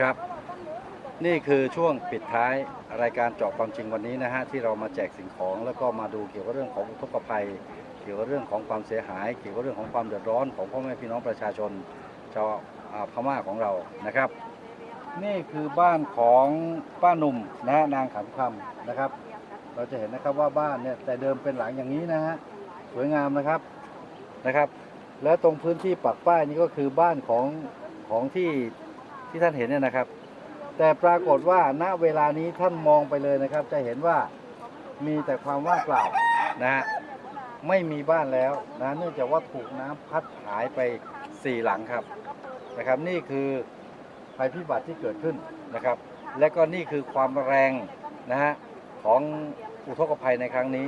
ครับ นี่คือช่วงปิดท้ายรายการเจาะความจริงวันนี้นะฮะที่เรามาแจกสิ่งของแล้วก็มาดูเกี่ยวกับเรื่องของอุทกภัย เกี่ยวกับเรื่องของความเสียหาย เกี่ยวกับเรื่องของความเดือดร้อนของพ่อแม่พี่น้องประชาชนชาวพม่าของเรานะครับ นี่คือบ้านของป้าหนุ่มนะฮะนางขันคำนะครับ เราจะเห็นนะครับว่าบ้านเนี่ยแต่เดิมเป็นหลังอย่างนี้นะฮะสวยงามนะครับนะครับ แล้วตรงพื้นที่ปักป้ายนี่ก็คือบ้านของ ของที่ที่ท่านเห็นเนี่ยนะครับ แต่ปรากฏว่าณเวลานี้ท่านมองไปเลยนะครับ จะเห็นว่ามีแต่ความว่างเปล่านะฮะไม่มีบ้านแล้วนะเนื่องจากว่าถูกน้ำพัดหายไปสี่หลังครับนะครับนี่คือภัยพิบัติที่เกิดขึ้นนะครับ และก็นี่คือความแรงนะฮะของอุทกภัยในครั้งนี้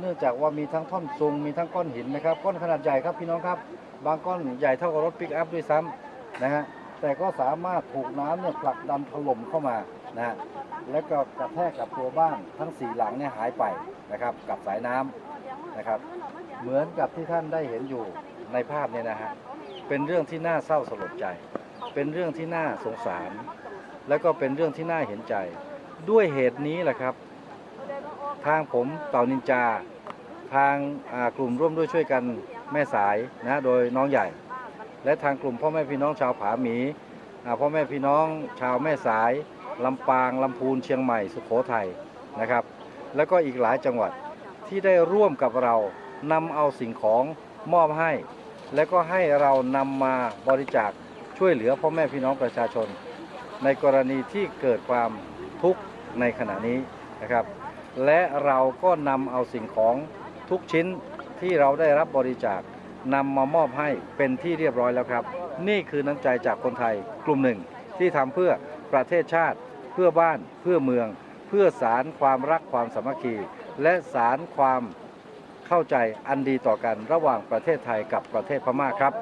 เนื่องจากว่ามีทั้งท่อนซุงมีทั้งก้อนหินนะครับก้อนขนาดใหญ่ครับพี่น้องครับ บางก้อนใหญ่เท่ากับรถปิกอัพด้วยซ้ำ นะฮะแต่ก็สามารถถูกน้ำเนี่ยผลักดันถล่มเข้ามานะฮะแล้วก็กระแทกกับตัวบ้านทั้งสี่หลังเนี่ยหายไปนะครับ กับสายน้ำนะครับ เหมือนกับที่ท่านได้เห็นอยู่ในภาพเนี่ยนะฮะเป็นเรื่องที่น่าเศร้าสลดใจ เป็นเรื่องที่น่าสงสาร แล้วก็เป็นเรื่องที่น่าเห็นใจ ด้วยเหตุนี้แหละครับ ทางผมเต่านินจา ทางกลุ่มร่วมด้วยช่วยกันแม่สายนะโดยน้องใหญ่ และทางกลุ่มพ่อแม่พี่น้องชาวผาหมีพ่อแม่พี่น้องชาวแม่สายลำปางลำพูนเชียงใหม่สุโขทัยนะครับ แล้วก็อีกหลายจังหวัดที่ได้ร่วมกับเรานำเอาสิ่งของมอบให้ และก็ให้เรานำมาบริจาคช่วยเหลือพ่อแม่พี่น้องประชาชน ในกรณีที่เกิดความทุกข์ในขณะนี้นะครับ และเราก็นำเอาสิ่งของทุกชิ้นที่เราได้รับบริจาค นำมามอบให้เป็นที่เรียบร้อยแล้วครับ นี่คือน้ำใจจากคนไทยกลุ่มหนึ่ง ที่ทำเพื่อประเทศชาติ เพื่อบ้าน เพื่อเมือง เพื่อสารความรักความสามัคคี และสารความเข้าใจอันดีต่อกันระหว่างประเทศไทยกับประเทศพม่าครับ